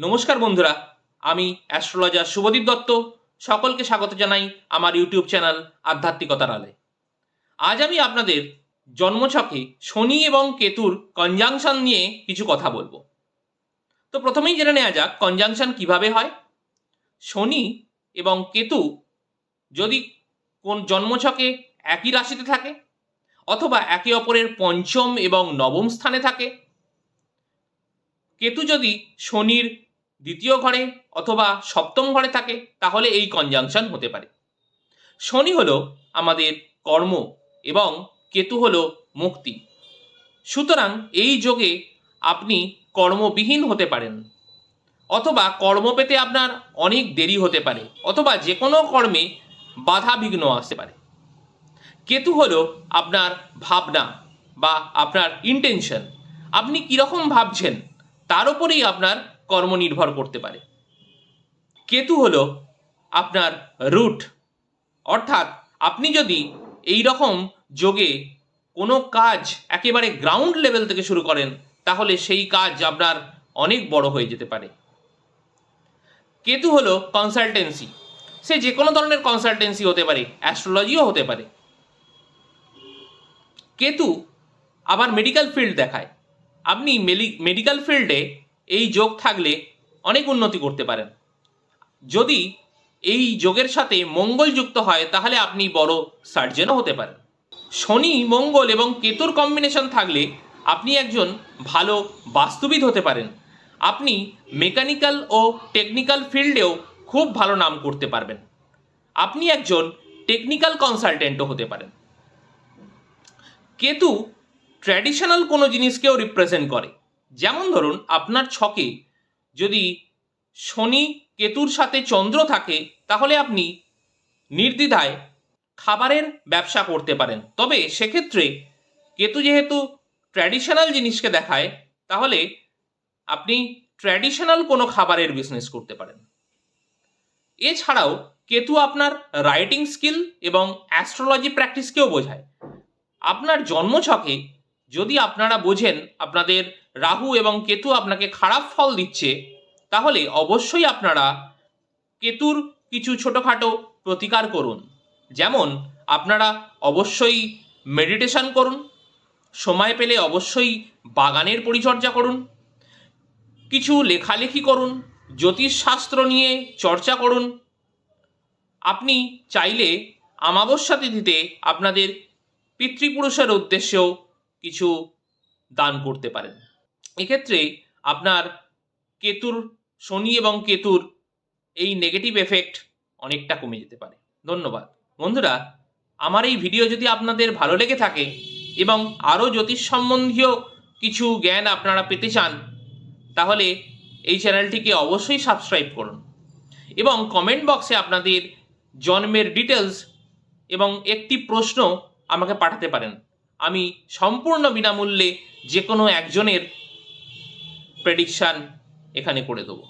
নমস্কার বন্ধুরা, আমি অ্যাস্ট্রোলজার শুভদীপ দত্ত। সকলকে স্বাগত জানাই আমার ইউটিউব চ্যানেল আধ্যাত্মিকতার আলে। আজ আমি আপনাদের জন্মছকে শনি এবং কেতুর কনজাংশন নিয়ে কিছু কথা বলব। তো প্রথমেই জেনে নেওয়া যাক কনজাংশন কীভাবে হয়। শনি এবং কেতু যদি কোন জন্মছকে একই রাশিতে থাকে, অথবা একে অপরের পঞ্চম এবং নবম স্থানে থাকে, কেতু যদি শনির দ্বিতীয় ঘরে অথবা সপ্তম ঘরে থাকে, তাহলে এই কনজাংশন হতে পারে। শনি হলো আমাদের কর্ম এবং কেতু হলো মুক্তি। সুতরাং এই যোগে আপনি কর্মবিহীন হতে পারেন, অথবা কর্ম পেতে আপনার অনেক দেরি হতে পারে, অথবা যে কোনো কর্মে বাধা বিঘ্ন আসতে পারে। কেতু হলো আপনার ভাবনা বা আপনার ইন্টেনশন আপনি কীরকম ভাবছেন, তার উপরেই আপনার কর্ম নির্ভর করতে পারে। কেতু হল আপনার রুট অর্থাৎ আপনি যদি এই রকম যোগে কোনো কাজ একেবারে গ্রাউন্ড লেভেল থেকে শুরু করেন, তাহলে সেই কাজ আপনার অনেক বড় হয়ে যেতে পারে। কেতু হলো কনসালটেন্সি সে যে কোনো ধরনের কনসালটেন্সি হতে পারে অ্যাস্ট্রোলজিও হতে পারে। কেতু আবার মেডিকেল ফিল্ড দেখায়। আপনি মেডিকেল ফিল্ডে এই যোগ থাকলে অনেক উন্নতি করতে পারেন। যদি এই যোগের সাথে মঙ্গল যুক্ত হয়, তাহলে আপনি বড় সার্জেনও হতে পারেন। শনি, মঙ্গল এবং কেতুর কম্বিনেশন থাকলে আপনি একজন ভালো বাস্তুবিদ হতে পারেন। আপনি মেকানিক্যাল ও টেকনিক্যাল ফিল্ডেও খুব ভালো নাম করতে পারবেন। আপনি একজন টেকনিক্যাল কনসালটেন্টও হতে পারেন। কেতু ট্র্যাডিশনাল কোনো জিনিসকেও রিপ্রেজেন্ট করে। যেমন ধরুন, আপনার ছকে যদি শনি কেতুর সাথে চন্দ্র থাকে, তাহলে আপনি নির্দ্বিধায় খাবারের ব্যবসা করতে পারেন। তবে সেক্ষেত্রে কেতু যেহেতু ট্র্যাডিশনাল জিনিসকে দেখায়, তাহলে আপনি ট্র্যাডিশনাল কোনো খাবারের বিজনেস করতে পারেন। এছাড়াও কেতু আপনার রাইটিং স্কিল এবং অ্যাস্ট্রোলজি প্র্যাকটিসকেও বোঝায়। আপনার জন্মছকে যদি আপনারা বোঝেন, আপনাদের রাহু এবং কেতু আপনাকে খারাপ ফল দিচ্ছে, তাহলে অবশ্যই আপনারা কেতুর কিছু ছোটোখাটো প্রতিকার করুন। যেমন, আপনারা অবশ্যই মেডিটেশন করুন, সময় পেলে অবশ্যই বাগানের পরিচর্যা করুন, কিছু লেখালেখি করুন, জ্যোতিষশাস্ত্র নিয়ে চর্চা করুন। আপনি চাইলে আমাবস্যা তিথিতে আপনাদের পিতৃপুরুষের উদ্দেশ্যেও কিছু দান করতে পারেন। এক্ষেত্রে আপনার কেতুর শনি এবং কেতুর এই নেগেটিভ এফেক্ট অনেকটা কমে যেতে পারে। ধন্যবাদ। বন্ধুরা, আমার এই ভিডিও যদি আপনাদের ভালো লেগে থাকে এবং আরও জ্যোতিষ সম্বন্ধীয় কিছু জ্ঞান আপনারা পেতে চান, তাহলে এই চ্যানেলটিকে অবশ্যই সাবস্ক্রাইব করুন এবং কমেন্ট বক্সে আপনাদের জন্মের ডিটেলস এবং একটি প্রশ্ন আমাকে পাঠাতে পারেন। আমি সম্পূর্ণ বিনামূল্যে যে কোনো একজনের প্রেডিকশান এখানে করে দেবো।